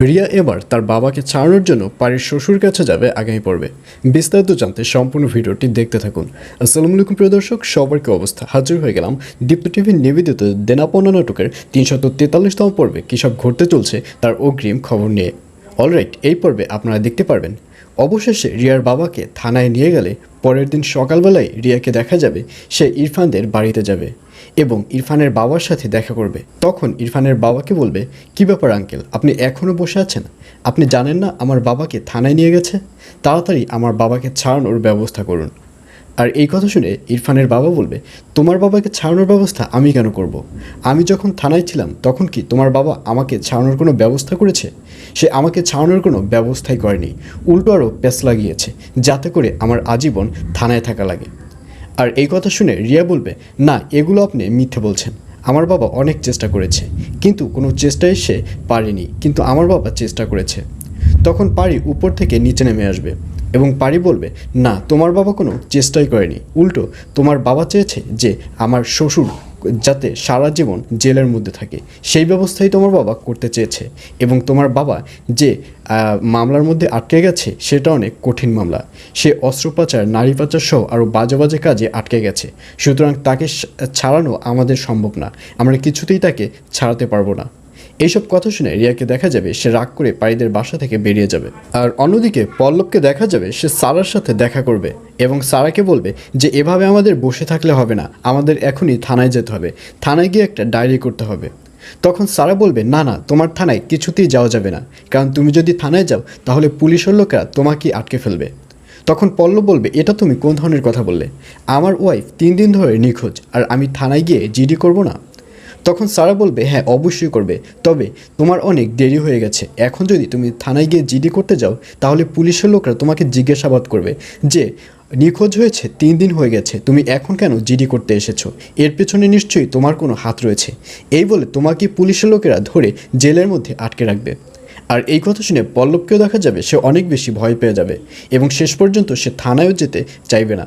রিয়া এবার তার বাবাকে ছাড়ানোর জন্য পাড়ির শ্বশুর কাছে যাবে আগামী পর্বে। বিস্তারিত জানতে সম্পূর্ণ ভিডিওটি দেখতে থাকুন। আসসালামু আলাইকুম, প্রিয় দর্শক, সবার কি অবস্থা? হাজির হয়ে গেলাম দীপ্ত টিভি নিবেদিত দেনাপনা নাটকের তিনশত তেতাল্লিশতম পর্বে। কী সব ঘটতে চলছে তার অগ্রিম খবর নিয়ে। অলরাইট, এই পর্বে আপনারা দেখতে পারবেন অবশেষে রিয়ার বাবাকে থানায় নিয়ে গেলে পরের দিন সকালবেলায় রিয়াকে দেখা যাবে, সে ইরফানদের বাড়িতে যাবে এবং ইরফানের বাবার সাথে দেখা করবে। তখন ইরফানের বাবাকে বলবে, কি ব্যাপার আঙ্কেল, আপনি এখনও বসে আছেন? আপনি জানেন না আমার বাবাকে থানায় নিয়ে গেছে? তাড়াতাড়ি আমার বাবাকে ছাড়ানোর ব্যবস্থা করুন। আর এই কথা শুনে ইরফানের বাবা বলবে, তোমার বাবাকে ছাড়ানোর ব্যবস্থা আমি কেন করব। আমি যখন থানায় ছিলাম, তখন কি তোমার বাবা আমাকে ছাড়ানোর কোনো ব্যবস্থা করেছে? সে আমাকে ছাড়ানোর কোনো ব্যবস্থাই করেনি। উল্টো আরও পেস লাগিয়েছে, যাতে করে আমার আজীবন থানায় থাকা লাগে। আর এই কথা শুনে রিয়া বলবে, না, এগুলো আপনি মিথ্যে বলছেন। আমার বাবা অনেক চেষ্টা করেছে, কিন্তু কোনো চেষ্টায় সে পারেনি, কিন্তু আমার বাবা চেষ্টা করেছে। তখন পারি উপর থেকে নিচে নেমে আসবে। এবং পারি বলবে, না, তোমার বাবা কোনো চেষ্টাই করেনি। উল্টো, তোমার বাবা চেয়েছে যে আমার শ্বশুর যাতে সারা জীবন জেলের মধ্যে থাকে। সেই ব্যবস্থাই তোমার বাবা করতে চেয়েছে। এবং তোমার বাবা যে মামলার মধ্যে আটকে গেছে, সেটা অনেক কঠিন মামলা। সে অস্ত্র পাচার নারী পাচার সহ আরও বাজে বাজে কাজে আটকে গেছে। সুতরাং তাকে ছাড়ানো আমাদের সম্ভব না। আমরা কিছুতেই তাকে ছাড়াতে পারব না। এইসব কথা শুনে রিয়াকে দেখা যাবে সে রাগ করে পারিদের বাসা থেকে বেরিয়ে যাবে। আর অন্যদিকে পল্লবকে দেখা যাবে সে সারার সাথে দেখা করবে এবং সারাকে বলবে যে, এভাবে আমাদের বসে থাকলে হবে না। আমাদের এখনই থানায় যেতে হবে। থানায় গিয়ে একটা ডায়েরি করতে হবে। তখন সারা বলবে, না না, তোমার থানায় কিছুতেই যাওয়া যাবে না। কারণ তুমি যদি থানায় যাও, তাহলে পুলিশের লোকেরা তোমাকে আটকে ফেলবে। তখন পল্লব বলবে, এটা তুমি কোন ধরনের কথা বললে? আমার ওয়াইফ তিন দিন ধরে নিখোঁজ। আর আমি থানায় গিয়ে জিডি করব না? তখন সারা বলবে হ্যাঁ অবশ্যই করবে। তবে তোমার অনেক দেরি হয়ে গেছে। এখন যদি তুমি থানায় গিয়ে জিডি করতে যাও, তাহলে পুলিশের লোকরা তোমাকে জিজ্ঞাসাবাদ করবে যে, নিখোঁজ হয়েছে, তিন দিন হয়ে গেছে, তুমি এখন কেন জিডি করতে এসেছ? এর পেছনে নিশ্চয়ই তোমার কোনো হাত রয়েছে। এই বলে তোমাকে পুলিশের লোকেরা ধরে জেলের মধ্যে আটকে রাখবে। আর এই কথা শুনে পল্লবকেও দেখা যাবে, সে অনেক বেশি ভয় পেয়ে যাবে এবং শেষ পর্যন্ত সে থানায়ও যেতে চাইবে না।